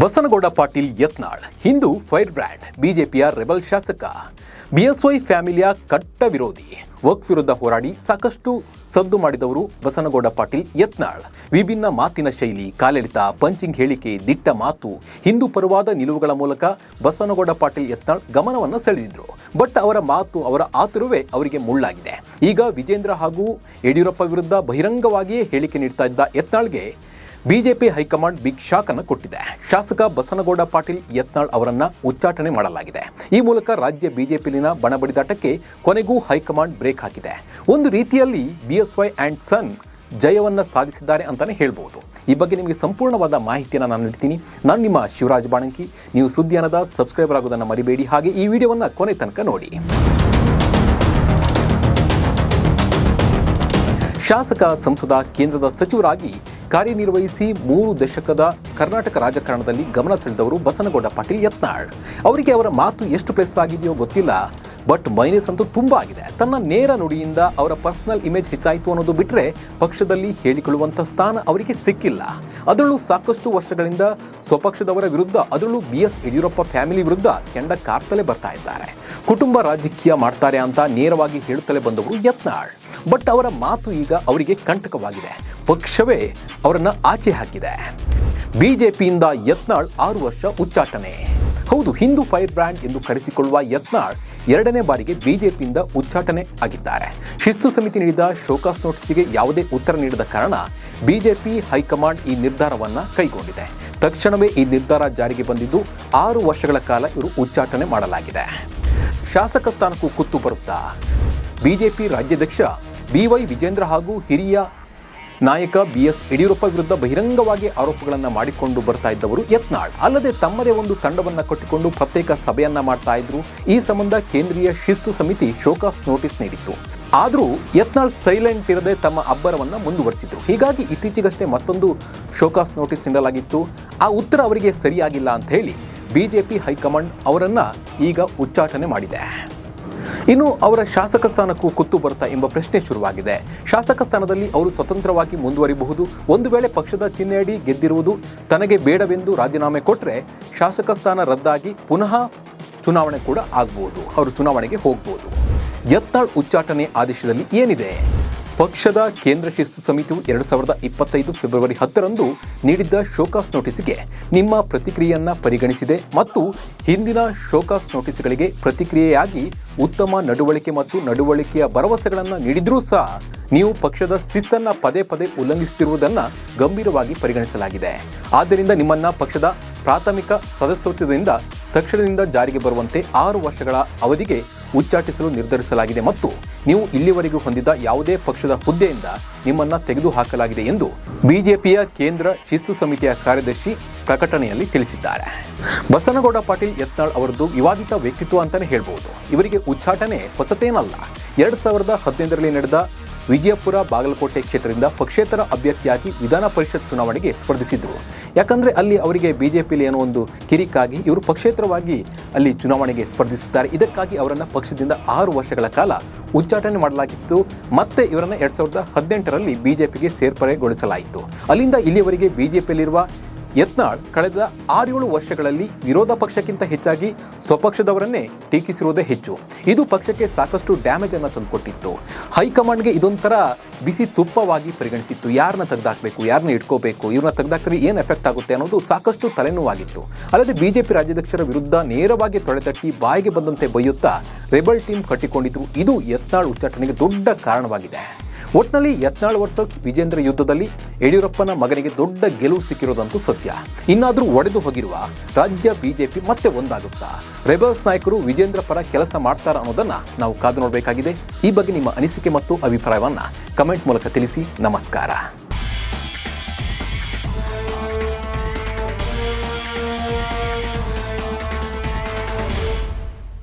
Basanagouda Patil Yatnal, Hindu fire brand, ಬಿಜೆಪಿಯ rebel ಶಾಸಕ. BSY ಫ್ಯಾಮಿಲಿಯ ಕಟ್ಟ ವಿರೋಧಿ. ವಕ್ ವಿರುದ್ಧ ಹೋರಾಡಿ ಸಾಕಷ್ಟು ಸದ್ದು ಮಾಡಿದವರು ಬಸನಗೌಡ ಪಾಟೀಲ್ ಯತ್ನಾಳ್. ವಿಭಿನ್ನ ಮಾತಿನ ಶೈಲಿ, ಕಾಲೆಳಿತ, ಪಂಚಿಂಗ್ ಹೇಳಿಕೆ, ದಿಟ್ಟ ಮಾತು, ಹಿಂದೂ ಪರವಾದ ನಿಲುವುಗಳ ಮೂಲಕ ಬಸನಗೌಡ ಪಾಟೀಲ್ ಯತ್ನಾಳ್ ಗಮನವನ್ನು ಸೆಳೆದಿದ್ರು. ಬಟ್ ಅವರ ಮಾತು, ಅವರ ಆತುರವೇ ಅವರಿಗೆ ಮುಳ್ಳಾಗಿದೆ. ಈಗ ವಿಜೇಂದ್ರ ಹಾಗೂ ಯಡಿಯೂರಪ್ಪ ವಿರುದ್ಧ ಬಹಿರಂಗವಾಗಿಯೇ ಹೇಳಿಕೆ ನೀಡ್ತಾ ಇದ್ದ ಯತ್ನಾಳ್ಗೆ BJP high command big shock ಅನ್ನು ಕೊಟ್ಟಿದೆ. ಶಾಸಕ ಬಸನಗೌಡ ಪಾಟೀಲ್ ಯತ್ನಾಳ್ ಅವರನ್ನ ಉಚ್ಚಾಟನೆ ಮಾಡಲಾಗಿದೆ. ಈ ಮೂಲಕ ರಾಜ್ಯ ಬಿಜೆಪಿಯಲ್ಲಿನ ಬಣಬಡಿದಾಟಕ್ಕೆ ಕೊನೆಗೂ ಹೈಕಮಾಂಡ್ ಬ್ರೇಕ್ ಹಾಕಿದೆ. ಒಂದು ರೀತಿಯಲ್ಲಿ ಬಿಎಸ್ವೈ ಆ್ಯಂಡ್ ಸನ್ ಜಯವನ್ನ ಸಾಧಿಸಿದ್ದಾರೆ ಅಂತಲೇ ಹೇಳ್ಬೋದು. ಈ ಬಗ್ಗೆ ನಿಮಗೆ ಸಂಪೂರ್ಣವಾದ ಮಾಹಿತಿಯನ್ನು ನಾನು ನೀಡ್ತೀನಿ. ನಾನು ನಿಮ್ಮ ಶಿವರಾಜ್ ಬಾಣಂಕಿ. ನೀವು ಸುದ್ದಿಯಾನದ ಸಬ್ಸ್ಕ್ರೈಬರ್ ಆಗೋದನ್ನು ಮರಿಬೇಡಿ. ಹಾಗೆ ಈ ವಿಡಿಯೋವನ್ನು ಕೊನೆ ತನಕ ನೋಡಿ. ಶಾಸಕ ಸಂಸದ ಕೇಂದ್ರದ ಸಚಿವರಾಗಿ ಕಾರ್ಯನಿರ್ವಹಿಸಿ ಮೂರು ದಶಕದ ಕರ್ನಾಟಕ ರಾಜಕಾರಣದಲ್ಲಿ ಗಮನ ಸೆಳೆದವರು ಬಸನಗೌಡ ಪಾಟೀಲ್ ಯತ್ನಾಳ್. ಅವರಿಗೆ ಅವರ ಮಾತು ಎಷ್ಟು ಪ್ರೆಸ್ ಆಗಿದೆಯೋ ಗೊತ್ತಿಲ್ಲ. ಬಟ್ ಮೈನಸ್ ಅಂತೂ ತುಂಬ ಆಗಿದೆ. ತನ್ನ ನೇರ ನುಡಿಯಿಂದ ಅವರ ಪರ್ಸನಲ್ ಇಮೇಜ್ ಹೆಚ್ಚಾಯಿತು ಅನ್ನೋದು ಬಿಟ್ಟರೆ ಪಕ್ಷದಲ್ಲಿ ಹೇಳಿಕೊಳ್ಳುವಂಥ ಸ್ಥಾನ ಅವರಿಗೆ ಸಿಕ್ಕಿಲ್ಲ. ಅದರಲ್ಲೂ ಸಾಕಷ್ಟು ವರ್ಷಗಳಿಂದ ಸ್ವಪಕ್ಷದವರ ವಿರುದ್ಧ, ಅದರಲ್ಲೂ ಬಿ ಎಸ್ ಯಡಿಯೂರಪ್ಪ ಫ್ಯಾಮಿಲಿ ವಿರುದ್ಧ ಕೆಂಡ ಕಾರ್ತಲೇ ಬರ್ತಾ ಇದ್ದಾರೆ. ಕುಟುಂಬ ರಾಜಕೀಯ ಮಾಡ್ತಾರೆ ಅಂತ ನೇರವಾಗಿ ಹೇಳುತ್ತಲೇ ಬಂದವರು ಯತ್ನಾಳ್. ಬಟ್ ಅವರ ಮಾತು ಈಗ ಅವರಿಗೆ ಕಂಟಕವಾಗಿದೆ. ಪಕ್ಷವೇ ಅವರನ್ನು ಆಚೆ ಹಾಕಿದೆ. ಬಿಜೆಪಿಯಿಂದ ಯತ್ನಾಳ್ ಆರು ವರ್ಷ ಉಚ್ಚಾಟನೆ. ಹೌದು, ಹಿಂದೂ ಫೈರ್ ಬ್ರ್ಯಾಂಡ್ ಎಂದು ಕರೆಸಿಕೊಳ್ಳುವ ಯತ್ನಾಳ್ ಎರಡನೇ ಬಾರಿಗೆ ಬಿಜೆಪಿಯಿಂದ ಉಚ್ಚಾಟನೆ ಆಗಿದ್ದಾರೆ. ಶಿಸ್ತು ಸಮಿತಿ ನೀಡಿದ ಶೋಕಾಸ್ ನೋಟಿಸ್ಗೆ ಯಾವುದೇ ಉತ್ತರ ನೀಡದ ಕಾರಣ ಬಿಜೆಪಿ ಹೈಕಮಾಂಡ್ ಈ ನಿರ್ಧಾರವನ್ನ ಕೈಗೊಂಡಿದೆ. ತಕ್ಷಣವೇ ಈ ನಿರ್ಧಾರ ಜಾರಿಗೆ ಬಂದಿದ್ದು ಆರು ವರ್ಷಗಳ ಕಾಲ ಇವರು ಉಚ್ಚಾಟನೆ ಮಾಡಲಾಗಿದೆ. ಶಾಸಕ ಸ್ಥಾನಕ್ಕೂ ಕುತ್ತು ಬರುತ್ತಾ? ಬಿಜೆಪಿ ರಾಜ್ಯಾಧ್ಯಕ್ಷ ಬಿವೈ ವಿಜೇಂದ್ರ ಹಾಗೂ ಹಿರಿಯ ನಾಯಕ ಬಿ ಎಸ್ ಯಡಿಯೂರಪ್ಪ ವಿರುದ್ಧ ಬಹಿರಂಗವಾಗಿ ಆರೋಪಗಳನ್ನು ಮಾಡಿಕೊಂಡು ಬರ್ತಾ ಇದ್ದವರು ಯತ್ನಾಳ್. ಅಲ್ಲದೆ ತಮ್ಮದೇ ಒಂದು ತಂಡವನ್ನು ಕಟ್ಟಿಕೊಂಡು ಪ್ರತ್ಯೇಕ ಸಭೆಯನ್ನ ಮಾಡ್ತಾ ಇದ್ರು. ಈ ಸಂಬಂಧ ಕೇಂದ್ರೀಯ ಶಿಸ್ತು ಸಮಿತಿ ಶೋಕಾಸ್ ನೋಟಿಸ್ ನೀಡಿತ್ತು. ಆದರೂ ಯತ್ನಾಳ್ ಸೈಲೆಂಟ್ ಇರದೆ ತಮ್ಮ ಅಬ್ಬರವನ್ನು ಮುಂದುವರಿಸಿದ್ರು. ಹೀಗಾಗಿ ಇತ್ತೀಚೆಗಷ್ಟೇ ಮತ್ತೊಂದು ಶೋಕಾಸ್ ನೋಟಿಸ್ ನೀಡಲಾಗಿತ್ತು. ಆ ಉತ್ತರ ಅವರಿಗೆ ಸರಿಯಾಗಿಲ್ಲ ಅಂತ ಹೇಳಿ ಬಿಜೆಪಿ ಹೈಕಮಾಂಡ್ ಅವರನ್ನ ಈಗ ಉಚ್ಚಾಟನೆ ಮಾಡಿದೆ. ಇನ್ನು ಅವರ ಶಾಸಕ ಸ್ಥಾನಕ್ಕೂ ಕುತ್ತು ಬರುತ್ತಾ ಎಂಬ ಪ್ರಶ್ನೆ ಶುರುವಾಗಿದೆ. ಶಾಸಕ ಸ್ಥಾನದಲ್ಲಿ ಅವರು ಸ್ವತಂತ್ರವಾಗಿ ಮುಂದುವರಿಬಹುದು. ಒಂದು ವೇಳೆ ಪಕ್ಷದ ಚಿಹ್ನೆಯಡಿ ಗೆದ್ದಿರುವುದು ತನಗೆ ಬೇಡವೆಂದು ರಾಜೀನಾಮೆ ಕೊಟ್ಟರೆ ಶಾಸಕ ಸ್ಥಾನ ರದ್ದಾಗಿ ಪುನಃ ಚುನಾವಣೆ ಕೂಡ ಆಗಬಹುದು ಅವರು ಚುನಾವಣೆಗೆ ಹೋಗ್ಬೋದು. ಯತ್ನಾಳ್ ಉಚ್ಚಾಟನೆ ಆದೇಶದಲ್ಲಿ ಏನಿದೆ? ಪಕ್ಷದ ಕೇಂದ್ರ ಶಿಸ್ತು ಸಮಿತಿಯು ಎರಡು ಸಾವಿರದ ಇಪ್ಪತ್ತೈದು ಫೆಬ್ರವರಿ ಹತ್ತರಂದು ನೀಡಿದ್ದ ಶೋಕಾಸ್ ನೋಟಿಸ್ಗೆ ನಿಮ್ಮ ಪ್ರತಿಕ್ರಿಯೆಯನ್ನು ಪರಿಗಣಿಸಿದೆ ಮತ್ತು ಹಿಂದಿನ ಶೋಕಾಸ್ ನೋಟಿಸ್ಗಳಿಗೆ ಪ್ರತಿಕ್ರಿಯೆಯಾಗಿ ಉತ್ತಮ ನಡವಳಿಕೆ ಮತ್ತು ನಡವಳಿಕೆಯ ಭರವಸೆಗಳನ್ನು ನೀಡಿದರೂ ಸಹ ನೀವು ಪಕ್ಷದ ಶಿಸ್ತನ್ನ ಪದೇ ಪದೇ ಉಲ್ಲಂಘಿಸುತ್ತಿರುವುದನ್ನು ಗಂಭೀರವಾಗಿ ಪರಿಗಣಿಸಲಾಗಿದೆ. ಆದ್ದರಿಂದ ನಿಮ್ಮನ್ನು ಪಕ್ಷದ ಪ್ರಾಥಮಿಕ ಸದಸ್ಯತ್ವದಿಂದ ತಕ್ಷಣದಿಂದ ಜಾರಿಗೆ ಬರುವಂತೆ ಆರು ವರ್ಷಗಳ ಅವಧಿಗೆ ಉಚ್ಚಾಟಿಸಲು ನಿರ್ಧರಿಸಲಾಗಿದೆ ಮತ್ತು ನೀವು ಇಲ್ಲಿವರೆಗೂ ಹೊಂದಿದ್ದ ಯಾವುದೇ ಪಕ್ಷದ ಹುದ್ದೆಯಿಂದ ನಿಮ್ಮನ್ನ ತೆಗೆದುಹಾಕಲಾಗಿದೆ ಎಂದು ಬಿಜೆಪಿಯ ಕೇಂದ್ರ ಶಿಸ್ತು ಸಮಿತಿಯ ಕಾರ್ಯದರ್ಶಿ ಪ್ರಕಟಣೆಯಲ್ಲಿ ತಿಳಿಸಿದ್ದಾರೆ. ಬಸನಗೌಡ ಪಾಟೀಲ್ ಯತ್ನಾಳ್ ಅವರದ್ದು ವಿವಾದಿತ ವ್ಯಕ್ತಿತ್ವ ಅಂತಾನೆ ಹೇಳಬಹುದು ಇವರಿಗೆ ಉಚ್ಚಾಟನೆ ಹೊಸತೇನಲ್ಲ. ಎರಡ್ ಸಾವಿರದ ಹದಿನೈದರಲ್ಲಿ ನಡೆದ ವಿಜಯಪುರ ಬಾಗಲಕೋಟೆ ಕ್ಷೇತ್ರದಿಂದ ಪಕ್ಷೇತರ ಅಭ್ಯರ್ಥಿಯಾಗಿ ವಿಧಾನ ಪರಿಷತ್ ಚುನಾವಣೆಗೆ ಸ್ಪರ್ಧಿಸಿದ್ರು. ಯಾಕಂದ್ರೆ ಅಲ್ಲಿ ಅವರಿಗೆ ಬಿಜೆಪಿಯಲ್ಲಿ ಏನೋ ಒಂದು ಕಿರಿಕಾಗಿ ಇವರು ಪಕ್ಷೇತರವಾಗಿ ಅಲ್ಲಿ ಚುನಾವಣೆಗೆ ಸ್ಪರ್ಧಿಸಿದ್ದಾರೆ. ಇದಕ್ಕಾಗಿ ಅವರನ್ನು ಪಕ್ಷದಿಂದ ಆರು ವರ್ಷಗಳ ಕಾಲ ಉಚ್ಚಾಟನೆ ಮಾಡಲಾಗಿತ್ತು. ಮತ್ತೆ ಇವರನ್ನು ಎರಡ್ ಸಾವಿರದ ಹದಿನೆಂಟರಲ್ಲಿ ಬಿಜೆಪಿಗೆ ಸೇರ್ಪಡೆಗೊಳಿಸಲಾಯಿತು. ಅಲ್ಲಿಂದ ಇಲ್ಲಿಯವರೆಗೆ ಬಿಜೆಪಿಯಲ್ಲಿರುವ ಯತ್ನಾಳ್ ಕಳೆದ ಆರೇಳು ವರ್ಷಗಳಲ್ಲಿ ವಿರೋಧ ಪಕ್ಷಕ್ಕಿಂತ ಹೆಚ್ಚಾಗಿ ಸ್ವಪಕ್ಷದವರನ್ನೇ ಟೀಕಿಸಿರುವುದೇ ಹೆಚ್ಚು. ಇದು ಪಕ್ಷಕ್ಕೆ ಸಾಕಷ್ಟು ಡ್ಯಾಮೇಜ್ ಅನ್ನು ತಂದುಕೊಟ್ಟಿತ್ತು. ಹೈಕಮಾಂಡ್ಗೆ ಇದೊಂಥರ ಬಿಸಿ ತುಪ್ಪವಾಗಿ ಪರಿಗಣಿಸಿತ್ತು. ಯಾರನ್ನ ತೆಗೆದಾಕಬೇಕು, ಯಾರನ್ನ ಇಟ್ಕೋಬೇಕು, ಇವ್ರನ್ನ ತೆಗೆದಾಕ್ರೆ ಏನು ಎಫೆಕ್ಟ್ ಆಗುತ್ತೆ ಅನ್ನೋದು ಸಾಕಷ್ಟು ತಲೆನೋವಾಗಿತ್ತು. ಅಲ್ಲದೆ ಬಿಜೆಪಿ ರಾಜ್ಯಾಧ್ಯಕ್ಷರ ವಿರುದ್ಧ ನೇರವಾಗಿ ತೊಳೆತಟ್ಟಿ ಬಾಯಿಗೆ ಬಂದಂತೆ ಬೈಯುತ್ತಾ ರೆಬಲ್ ಟೀಮ್ ಕಟ್ಟಿಕೊಂಡಿದ್ರು. ಇದು ಯತ್ನಾಳ್ ಉಚ್ಚಾಟನೆಗೆ ದೊಡ್ಡ ಕಾರಣವಾಗಿದೆ. ಒಟ್ನಲ್ಲಿ ಯತ್ನಾಳ್ ವರ್ಸಸ್ ವಿಜೇಂದ್ರ ಯುದ್ಧದಲ್ಲಿ ಯಡಿಯೂರಪ್ಪನ ಮಗನಿಗೆ ದೊಡ್ಡ ಗೆಲುವು ಸಿಕ್ಕಿರೋದಂತೂ ಸತ್ಯ. ಇನ್ನಾದರೂ ಒಡೆದು ಹೋಗಿರುವ ರಾಜ್ಯ ಬಿಜೆಪಿ ಮತ್ತೆ ಒಂದಾಗುತ್ತಾ? ರೆಬಲ್ಸ್ ನಾಯಕರು ವಿಜೇಂದ್ರ ಪರ ಕೆಲಸ ಮಾಡ್ತಾರ ಅನ್ನೋದನ್ನ ನಾವು ಕಾದು ನೋಡಬೇಕಾಗಿದೆ. ಈ ಬಗ್ಗೆ ನಿಮ್ಮ ಅನಿಸಿಕೆ ಮತ್ತು ಅಭಿಪ್ರಾಯವನ್ನ ಕಮೆಂಟ್ ಮೂಲಕ ತಿಳಿಸಿ. ನಮಸ್ಕಾರ.